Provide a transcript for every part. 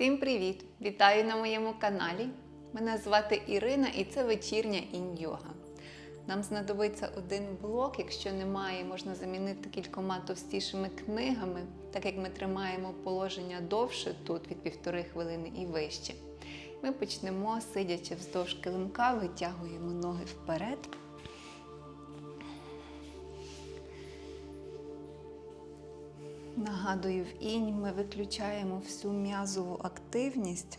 Всім привіт! Вітаю на моєму каналі. Мене звати Ірина і це вечірня інь-йога. Нам знадобиться один блок, якщо немає, можна замінити кількома товстішими книгами, так як ми тримаємо положення довше тут від півтори хвилини і вище. Ми почнемо, сидячи вздовж килимка, витягуємо ноги вперед. Нагадую, в інь ми виключаємо всю м'язову активність.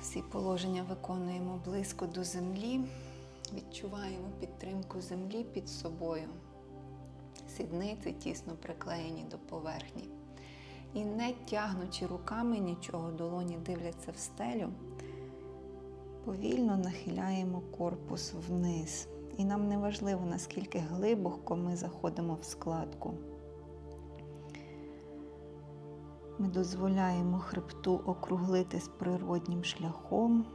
Всі положення виконуємо близько до землі, відчуваємо підтримку землі під собою. Сідниці тісно приклеєні до поверхні. І не тягнучи руками нічого, долоні дивляться в стелю, повільно нахиляємо корпус вниз. І нам не важливо, наскільки глибоко ми заходимо в складку. Ми дозволяємо хребту округлитись природнім шляхом.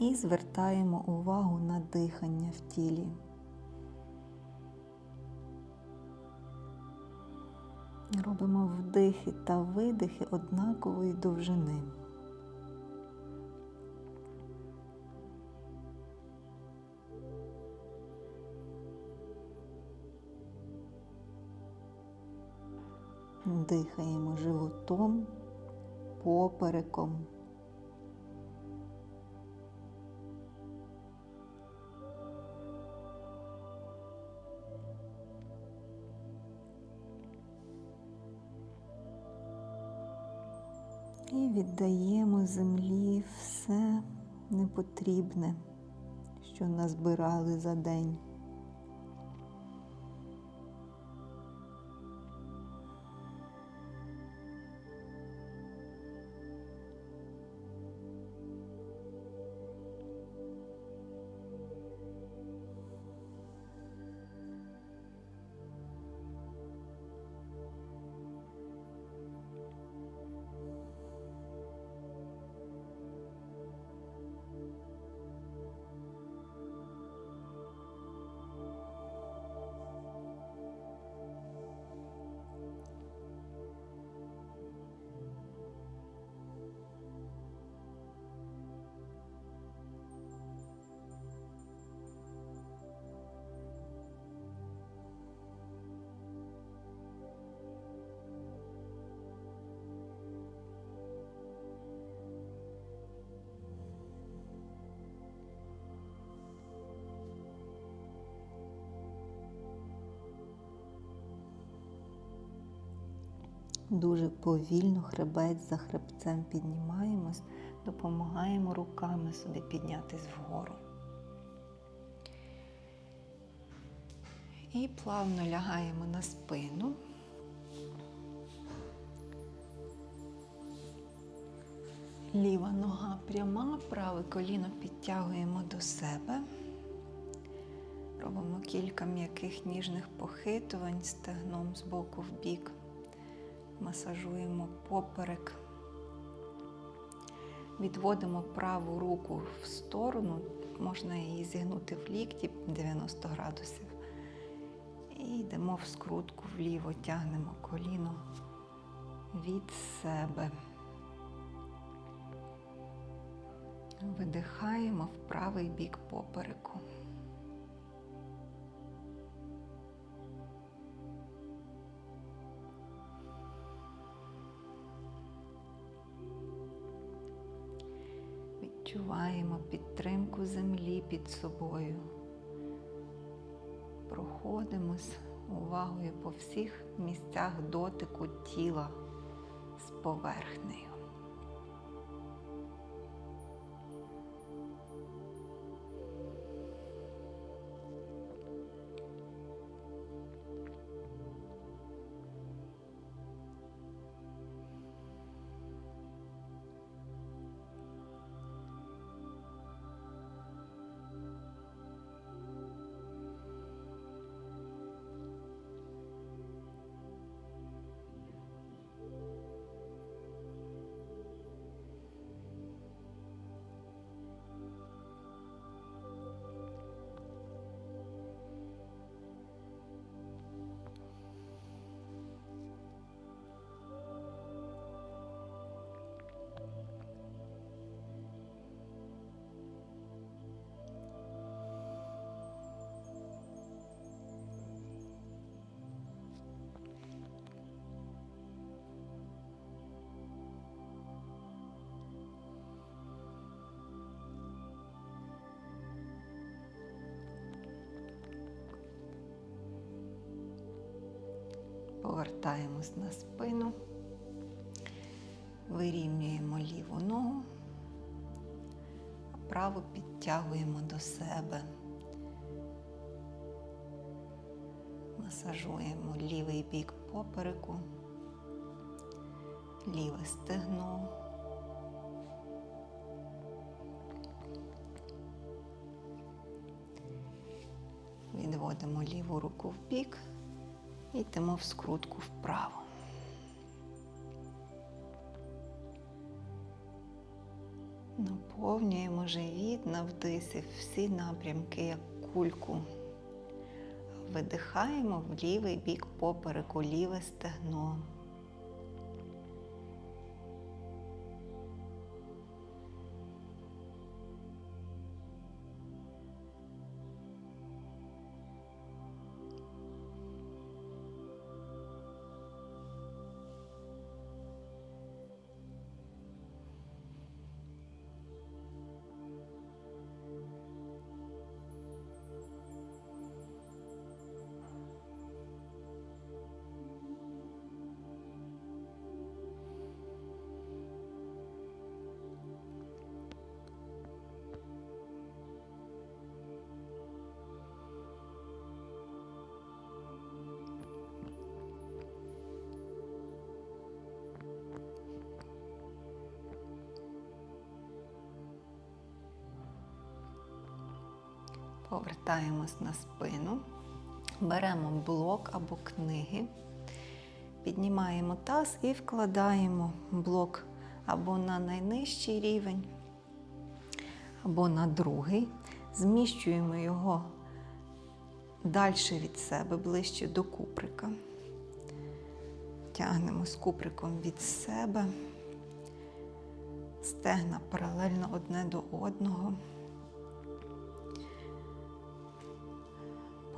І звертаємо увагу на дихання в тілі. Робимо вдихи та видихи однакової довжини. Дихаємо животом, попереком. Віддаємо землі все непотрібне, що назбирали за день. Дуже повільно хребець за хребцем піднімаємось, допомагаємо руками собі піднятись вгору. І плавно лягаємо на спину. Ліва нога пряма, праве коліно підтягуємо до себе. Робимо кілька м'яких ніжних похитувань стегном з боку в бік масажуємо поперек, відводимо праву руку в сторону, можна її зігнути в лікті 90 градусів. І йдемо в скрутку вліво, тягнемо коліно від себе. Видихаємо в правий бік попереку. Відчуваємо підтримку землі під собою. Проходимось увагою по всіх місцях дотику тіла з поверхнею. Повертаємось на спину, вирівнюємо ліву ногу, а праву підтягуємо до себе. Масажуємо лівий бік попереку, ліве стегно. Відводимо ліву руку в бік йдемо в скрутку вправо. Наповнюємо живіт на всі напрямки, як кульку. Видихаємо в лівий бік попереку, ліве стегно. Повертаємось на спину, беремо блок або книги, піднімаємо таз і вкладаємо блок або на найнижчий рівень, або на другий. Зміщуємо його далі від себе, ближче до куприка. Тягнемо з куприком від себе, стегна паралельно одне до одного.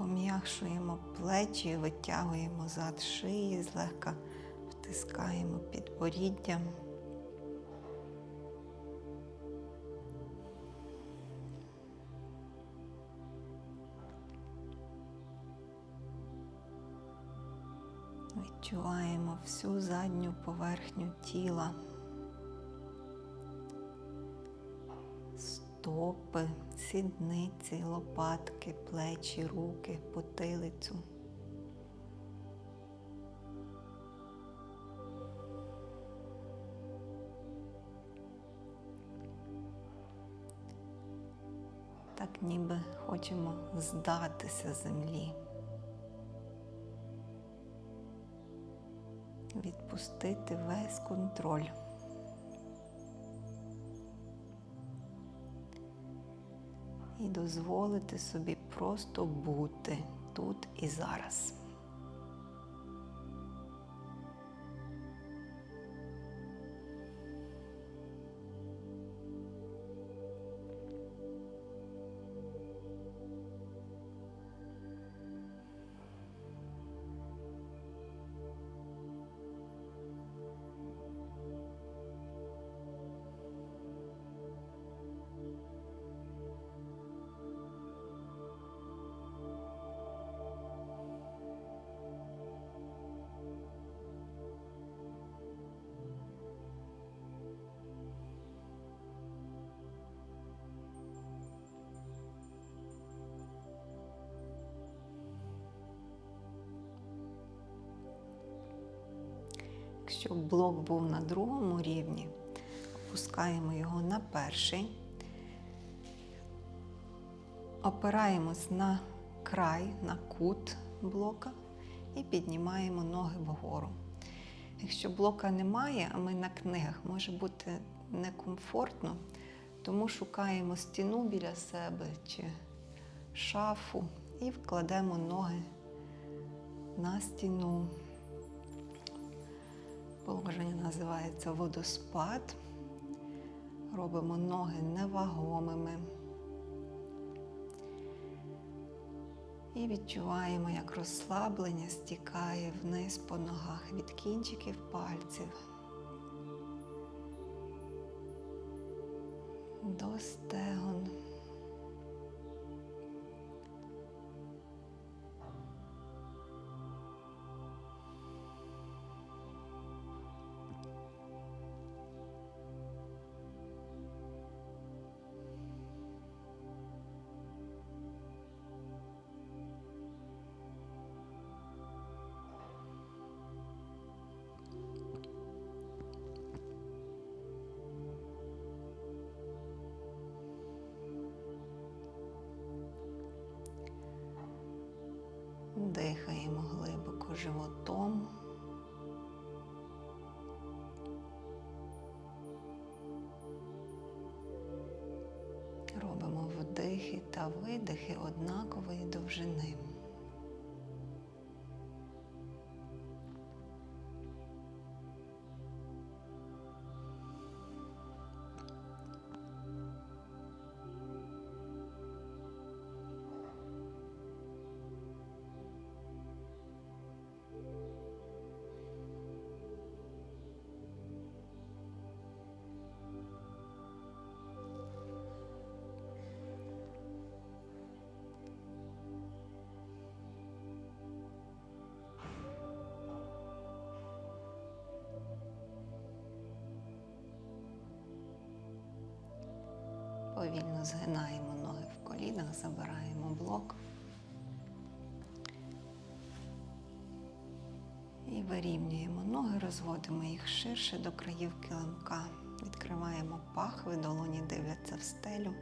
Пом'якшуємо плечі, витягуємо зад шиї, злегка втискаємо підборіддя. Відчуваємо всю задню поверхню тіла, стопи, сідниці, лопатки, плечі, руки, потилицю. Так ніби хочемо здатися землі. Відпустити весь контроль. І дозволити собі просто бути тут і зараз. Якщо блок був на другому рівні, опускаємо його на перший, опираємось на край, на кут блока і піднімаємо ноги вгору. Якщо блока немає, а ми на книгах, може бути некомфортно, тому шукаємо стіну біля себе чи шафу і вкладемо ноги на стіну. Положення називається водоспад. Робимо ноги невагомими. І відчуваємо, як розслаблення стікає вниз по ногах від кінчиків пальців до стегон. Дихаємо глибоко животом. Робимо вдихи та видихи однакової довжини. Повільно згинаємо ноги в колінах, забираємо блок. І вирівнюємо ноги, розводимо їх ширше до країв килимка. Відкриваємо пахви, долоні дивляться в стелю.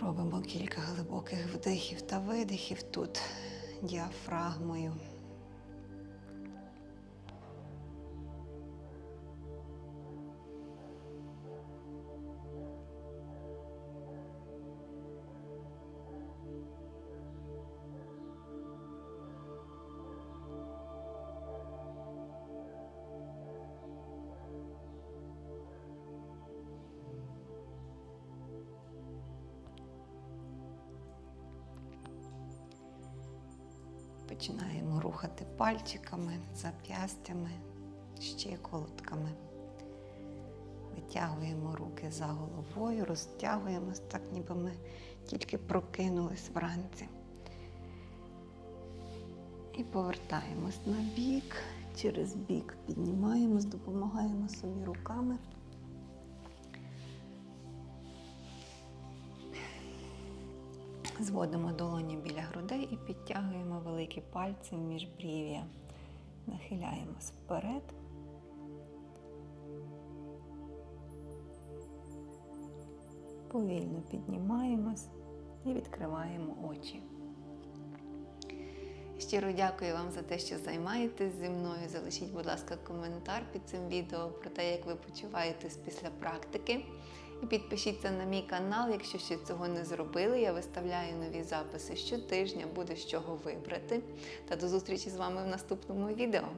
Робимо кілька глибоких вдихів та видихів тут діафрагмою. Починаємо рухати пальчиками, зап'ястями, щиколотками. Витягуємо руки за головою, розтягуємось так, ніби ми тільки прокинулись вранці. І повертаємось на бік, через бік піднімаємось, допомагаємо собі руками. Зводимо долоні біля грудей і підтягуємо великі пальці в міжбрів'я. Нахиляємось вперед. Повільно піднімаємось і відкриваємо очі. Щиро дякую вам за те, що займаєтесь зі мною. Залишіть, будь ласка, коментар під цим відео про те, як ви почуваєтесь після практики. І підпишіться на мій канал, якщо ще цього не зробили. Я виставляю нові записи щотижня, буде з чого вибрати. Та до зустрічі з вами в наступному відео.